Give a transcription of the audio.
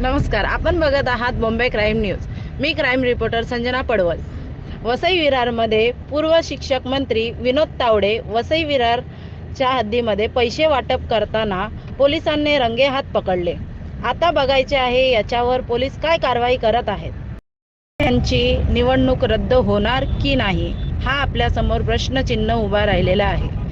नमस्कार आपण बघत आहात बॉम्बे क्राईम न्यूज. मी क्राईम रिपोर्टर संजना पडवल. वसई विरारमध्ये पूर्व शिक्षक मंत्री विनोद तावडे वसई विरारच्या हद्दीमध्ये पैसे वाटप करताना पोलिसांनी रंगेहात पकडले. आता बघायचे आहे याच्यावर पोलीस काय कारवाई करत आहेत. यांची निवडणूक रद्द होणार की नाही हा आपल्यासमोर प्रश्नचिन्ह उभा राहिलेला आहे.